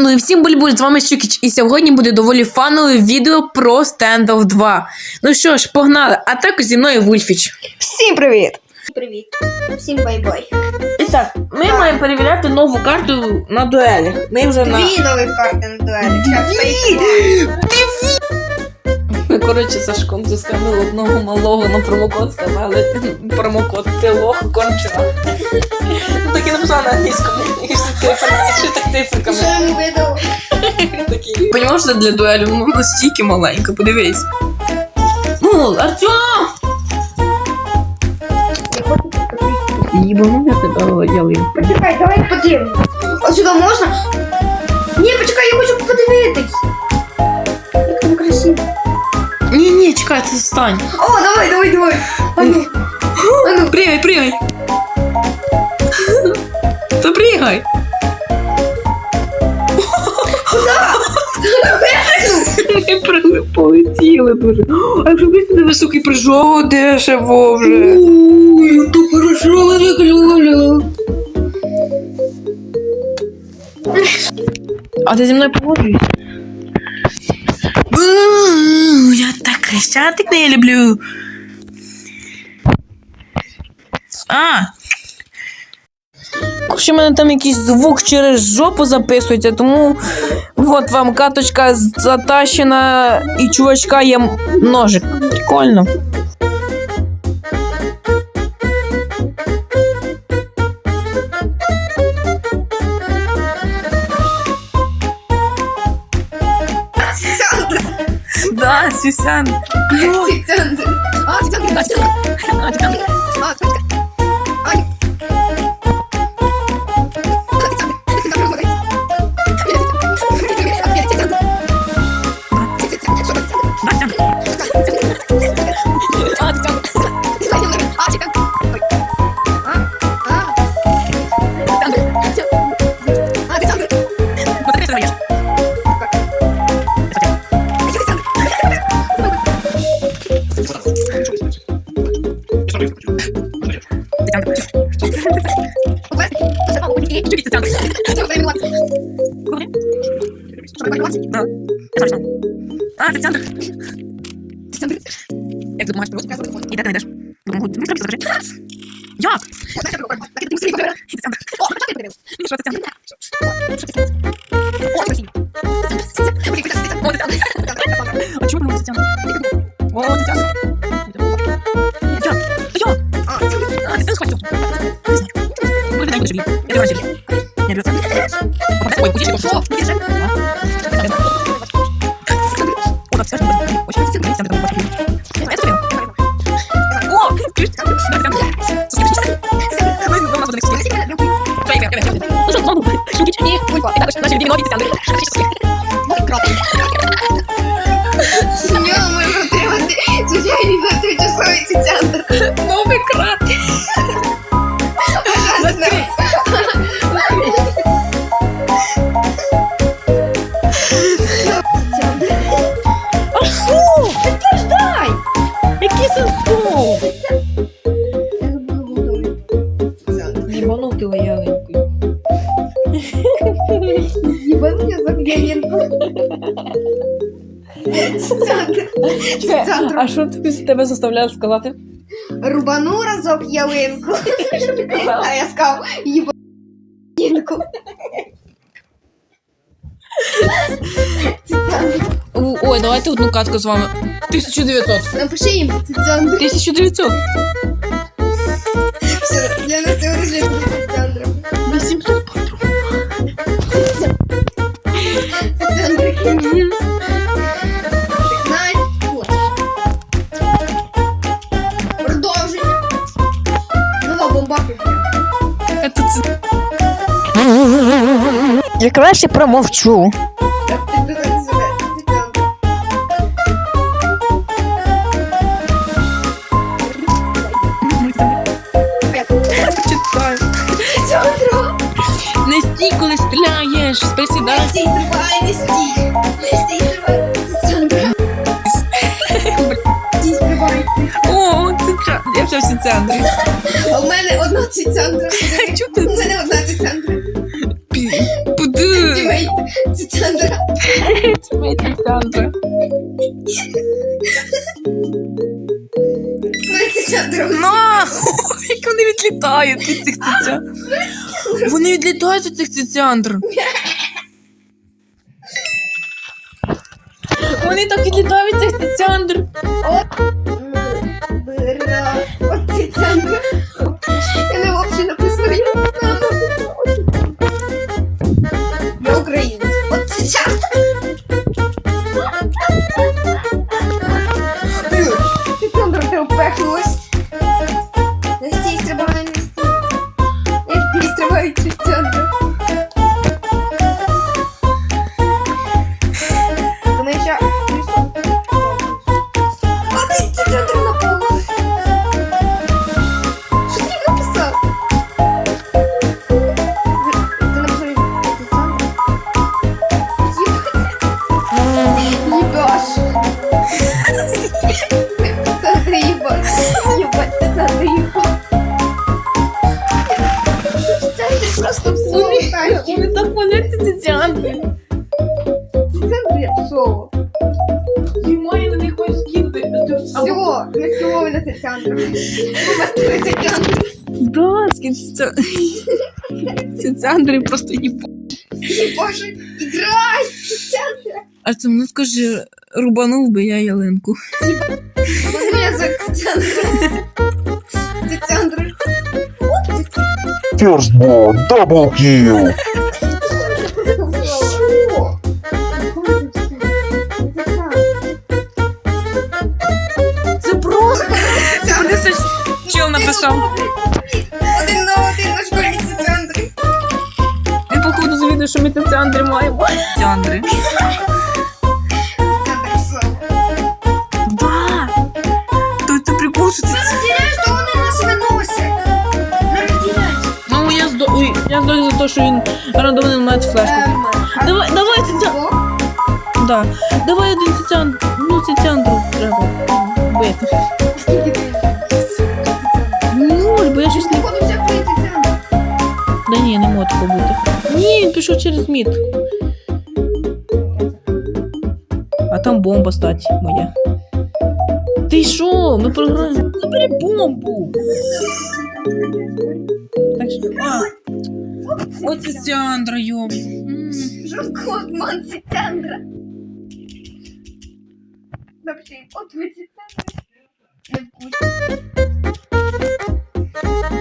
Ну і всім бульбуль, з вами Щукіч, і сьогодні буде доволі фанове відео про Standoff 2. Ну що ж, погнали, а також зі мною Вульфіч. Всім привіт! Привіт. Всім бай-бай. І так, ми маємо перевіряти нову карту на дуелі. Ми вже на. Нові карти на дуелі. Дві! Ми, коротше, Сашком заскамили одного малого на промокод, сказали промокод ти лох кончена. Ну так і написали на англійському. І всі цифри, і ще так цифриками. Що видав? Понімаєш, що для дуелі ну настільки маленько, подивись. Ну, Артем! Їбану я тебе ялинку. Почекай, давай подивимось. Сюди можна? Ні, почекай, я хочу подивитись. Чекай, це стань. О, давай, давай, давай. А ну. Пригай, пригай. Та пригай. Ми пригли, полетіли дуже. А якщо б ти високий прыжок дешево вже. Ой, то хорошо реклюля. А ти зі мною погоджуєшся? Я так хрещатик не люблю. А. Якщо в мене там якийсь звук через жопу записується, тому от вам каточка затащена і чувачка є м- ножик. Прикольно. Sistem. Sistem. Aa, sistem. Aa, sistem. Aa, sistem. А, це центр. Як ти думаєш, просто? І де ти йдеш? Допомогу. Ну, треба закрити. Як? І це центр. Ні, що це центр? О, це центр. А чому не це центр? О, центр. Як? Як? А, центр схватив. Ну, дай мені собі. Я тебе собі. Я беру центр. Попадай. Ой, кудись, що? Кудись, О, чи ні? І також Центр. А що тобі тебе заставляє сказати? Рубану разок ялинку. А я сказав, єбанку. Ой, давайте одну катку з вами. 1900. Напиши їм це 1900. Все, для нас це вже центр. 800. Центр. Так знаєш, центр. Читаю. Центр. Не стій, коли стріляєш, присідай. Не стій, тривай, не стій. Не стій, тривай. О, це я вже всі центри. А в мене 11 центрів. У мене 11 Центра. Мене це Центра. На! Як вони відлітають від цих циця. Вони відлітають від цих цицяндр. Вони так відлітають від цих. Бира. От Просто в соло тащит. Вони так валяться цицяндри. Центр я соло. Знімає на них ось скинути. Все, ми скилові на. Ми центр. Да. Цицяндри просто їбу. Ебаш, играй! Центр. А це ну скажи, рубанув би я ялинку. Возьми язык центр. First blood, double kill. Це просто. Це все чел написав. Один на один на школьні центри. Він походу завідує, що ми цицяндри маємо. Цицяндри. Центр я здолю за те, що він рандомний має флешку. Давай, давай, циця... Да. Давай один цицян... Ну, цицяндру треба бити. Нуль, бо я щось не... Да ні, не може такого бути. Ні, він пішов через мід. А там бомба стать моя. Ти що? Ми програємо. Забери бомбу. Так що. А. Оце Сяндра, йом. Жорстко обман ці центра. Вообще, от ви ці центри. Не вкусно.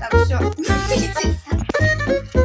Так, все.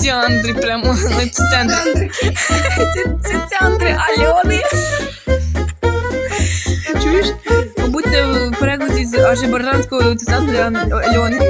Цяндрі прямо на. Центри. Цяндрі Альони. Чуєш? Мабуть, це в перекладі з Ажибаржанського цяндрі Альони.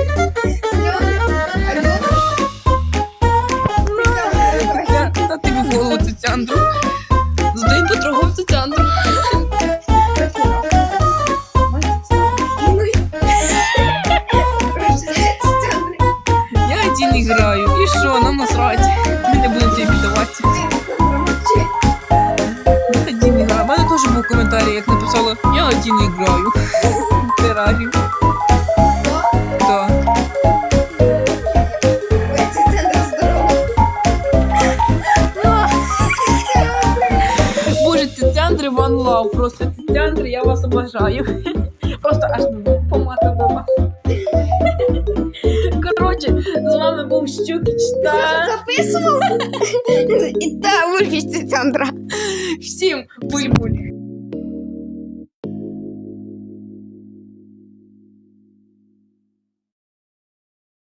теж був коментарі, як написала Я один граю в лав, просто ці центри, я вас обожаю. Просто аж помата до вас. Коротше, з вами був Щукіч та... Записувала? І та Урфіч Цицяндра. Всім буль-буль.